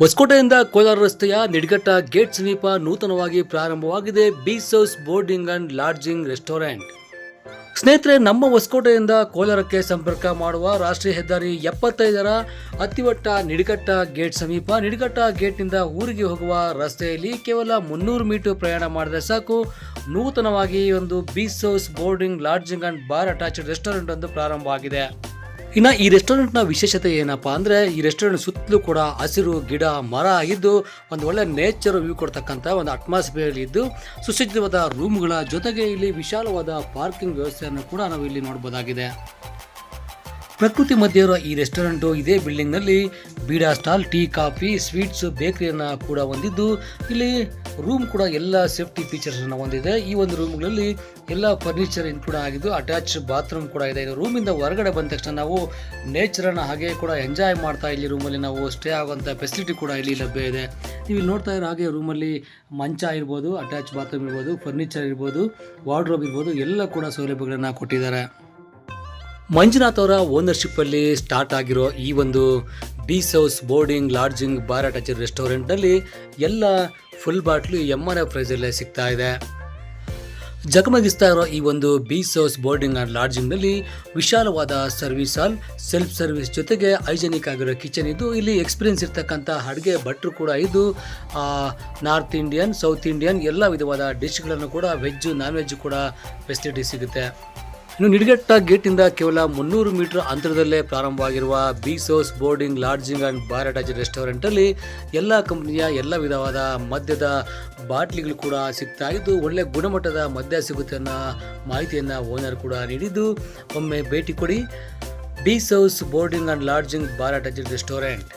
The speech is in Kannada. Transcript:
ಹೊಸಕೋಟೆಯಿಂದ ಕೋಲಾರ ರಸ್ತೆಯ ನಿಡ್ಗಟ್ಟ ಗೇಟ್ ಸಮೀಪ ನೂತನವಾಗಿ ಪ್ರಾರಂಭವಾಗಿದೆ beach house boarding and lodging restaurant. ಸ್ನೇಹಿತರೆ, ನಮ್ಮ ಹೊಸಕೋಟೆಯಿಂದ ಕೋಲಾರಕ್ಕೆ ಸಂಪರ್ಕ ಮಾಡುವ ರಾಷ್ಟ್ರೀಯ ಹೆದ್ದಾರಿ ಎಪ್ಪತ್ತೈದರ ಅತ್ತಿವಟ್ಟ ನಿಡ್ಗಟ್ಟ ಗೇಟ್ ಸಮೀಪ, ನಿಡ್ಗಟ್ಟ ಗೇಟ್ನಿಂದ ಊರಿಗೆ ಹೋಗುವ ರಸ್ತೆಯಲ್ಲಿ ಕೇವಲ ಮುನ್ನೂರು ಮೀಟರ್ ಪ್ರಯಾಣ ಮಾಡಿದ್ರೆ ಸಾಕು. ನೂತನವಾಗಿ ಒಂದು beach house boarding, lodging and bar attached restaurant ಒಂದು ಪ್ರಾರಂಭ ಆಗಿದೆ ಇನ್ನು ಈ ರೆಸ್ಟೋರೆಂಟ್ನ ವಿಶೇಷತೆ ಏನಪ್ಪಾ ಅಂದರೆ ಈ ರೆಸ್ಟೋರೆಂಟ್ ಸುತ್ತಲೂ ಕೂಡ ಹಸಿರು, ಗಿಡ, ಮರ ಆಗಿದ್ದು ಒಂದು ಒಳ್ಳೆ ನೇಚರ್ ವ್ಯೂ ಕೊಡ್ತಕ್ಕಂಥ ಒಂದು ಅಟ್ಮಾಸ್ಫಿಯರ್ ಇದ್ದು ಸುಸಜ್ಜಿತವಾದ ರೂಮ್ಗಳ ಜೊತೆಗೆ ಇಲ್ಲಿ ವಿಶಾಲವಾದ ಪಾರ್ಕಿಂಗ್ ವ್ಯವಸ್ಥೆಯನ್ನು ಕೂಡ ನಾವು ಇಲ್ಲಿ ನೋಡ್ಬೋದಾಗಿದೆ. ಪ್ರಕೃತಿ ಮಧ್ಯೆ ಇರುವ ಈ ರೆಸ್ಟೋರೆಂಟು ಇದೇ ಬಿಲ್ಡಿಂಗ್ನಲ್ಲಿ beeda stall tea, coffee sweets ಬೇಕರಿಯನ್ನು ಕೂಡ ಹೊಂದಿದ್ದು ಇಲ್ಲಿ ರೂಮ್ ಕೂಡ ಎಲ್ಲ ಸೇಫ್ಟಿ ಫೀಚರ್ಸನ್ನು ಹೊಂದಿದೆ. ಈ ಒಂದು ರೂಮ್ಗಳಲ್ಲಿ ಎಲ್ಲ ಫರ್ನಿಚರ್ ಇನ್ಕ್ಲೂಡ್ ಆಗಿದ್ದು ಅಟ್ಯಾಚ್ ಬಾತ್ರೂಮ್ ಕೂಡ ಇದೆ. ಇದು ರೂಮಿಂದ ಹೊರಗಡೆ ಬಂದ ತಕ್ಷಣ ನಾವು ನೇಚರನ್ನು ಹಾಗೆ ಕೂಡ ಎಂಜಾಯ್ ಮಾಡ್ತಾ ಇಲ್ಲಿ ರೂಮಲ್ಲಿ ನಾವು ಸ್ಟೇ ಆಗುವಂಥ ಫೆಸಿಲಿಟಿ ಕೂಡ ಇಲ್ಲಿ ಲಭ್ಯ ಇದೆ. ನೀವು ನೋಡ್ತಾ ಇರೋ ಹಾಗೆ ರೂಮಲ್ಲಿ ಮಂಚ ಇರ್ಬೋದು ಅಟ್ಯಾಚ್ ಬಾತ್ರೂಮ್ ಇರ್ಬೋದು ಫರ್ನಿಚರ್ ಇರ್ಬೋದು ವಾರ್ಡ್ರೋಬ್ ಇರ್ಬೋದು, ಎಲ್ಲ ಕೂಡ ಸೌಲಭ್ಯಗಳನ್ನು ಕೊಟ್ಟಿದ್ದಾರೆ. ಮಂಜುನಾಥ್ ಅವರ ಓನರ್ಶಿಪ್ಪಲ್ಲಿ ಸ್ಟಾರ್ಟ್ ಆಗಿರೋ ಈ ಒಂದು beach house boarding lodging bar attach ರೆಸ್ಟೋರೆಂಟ್ನಲ್ಲಿ ಎಲ್ಲ full bottle M R F ಪ್ರೈಸಲ್ಲೇ ಸಿಗ್ತಾ ಇದೆ. ಜಗಮಗಿಸ್ತಾ ಇರೋ ಈ ಒಂದು ಬೀಸ್ ಹೌಸ್ ಬೋರ್ಡಿಂಗ್ ಆ್ಯಂಡ್ ಲಾಡ್ಜಿಂಗ್ನಲ್ಲಿ ವಿಶಾಲವಾದ ಸರ್ವಿಸ್ ಹಾಲ್ ಸೆಲ್ಫ್ ಸರ್ವಿಸ್ ಜೊತೆಗೆ ಹೈಜೆನಿಕ್ ಆಗಿರೋ ಕಿಚನ್ ಇದ್ದು ಇಲ್ಲಿ ಎಕ್ಸ್ಪೀರಿಯನ್ಸ್ ಇರ್ತಕ್ಕಂಥ ಅಡುಗೆ ಭಟ್ರು ಕೂಡ ಇದ್ದು ನಾರ್ತ್ ಇಂಡಿಯನ್ ಸೌತ್ ಇಂಡಿಯನ್ ಎಲ್ಲ ವಿಧವಾದ ಡಿಶ್ಗಳನ್ನು ಕೂಡ ವೆಜ್ಜು ನಾನ್ ವೆಜ್ ಕೂಡ ಫೆಸಿಲಿಟಿ ಸಿಗುತ್ತೆ. ಇನ್ನು ನಿಡ್ಗಟ್ಟ ಗೇಟಿಂದ ಕೇವಲ ಮುನ್ನೂರು ಮೀಟರ್ ಅಂತರದಲ್ಲೇ ಪ್ರಾರಂಭವಾಗಿರುವ ಬೀಸೋಸ್ boarding, lodging and bar attach ರೆಸ್ಟೋರೆಂಟಲ್ಲಿ ಎಲ್ಲ ಕಂಪನಿಯ ಎಲ್ಲ ವಿಧವಾದ ಮದ್ಯದ ಬಾಟ್ಲಿಗಳು ಕೂಡ ಸಿಗ್ತಾ ಇದ್ದು, ಒಳ್ಳೆ ಗುಣಮಟ್ಟದ ಮದ್ಯ ಸಿಗುತ್ತೆ ಅನ್ನೋ ಮಾಹಿತಿಯನ್ನು ಓನರ್ ಕೂಡ ನೀಡಿದ್ದು. ಒಮ್ಮೆ ಭೇಟಿ ಕೊಡಿ. Beach house boarding and lodging bar attach restaurant.